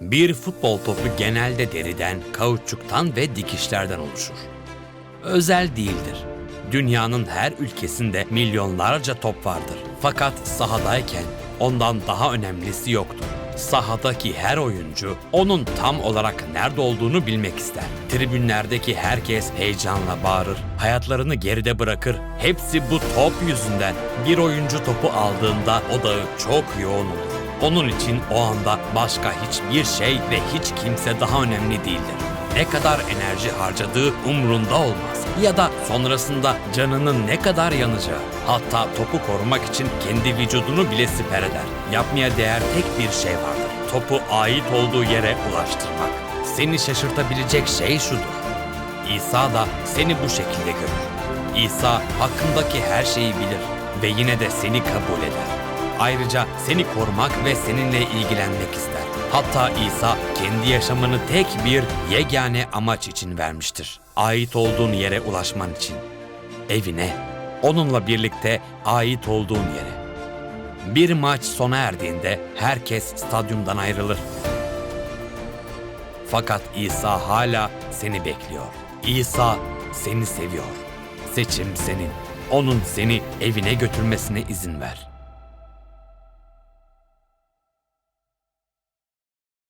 Bir futbol topu genelde deriden, kauçuktan ve dikişlerden oluşur. Özel değildir. Dünyanın her ülkesinde milyonlarca top vardır. Fakat sahadayken ondan daha önemlisi yoktur. Sahadaki her oyuncu onun tam olarak nerede olduğunu bilmek ister. Tribünlerdeki herkes heyecanla bağırır, hayatlarını geride bırakır. Hepsi bu top yüzünden. Bir oyuncu topu aldığında odağı çok yoğun olur. Onun için o anda başka hiçbir şey ve hiç kimse daha önemli değildir. Ne kadar enerji harcadığı umrunda olmaz. Ya da sonrasında canının ne kadar yanacağı. Hatta topu korumak için kendi vücudunu bile siper eder. Yapmaya değer tek bir şey vardır. Topu ait olduğu yere ulaştırmak. Seni şaşırtabilecek şey şudur. İsa da seni bu şekilde görür. İsa hakkındaki her şeyi bilir ve yine de seni kabul eder. Ayrıca seni korumak ve seninle ilgilenmek ister. Hatta İsa kendi yaşamını tek bir yegane amaç için vermiştir. Ait olduğun yere ulaşman için. Evine, onunla birlikte ait olduğun yere. Bir maç sona erdiğinde herkes stadyumdan ayrılır. Fakat İsa hala seni bekliyor. İsa seni seviyor. Seçim senin. Onun seni evine götürmesine izin ver.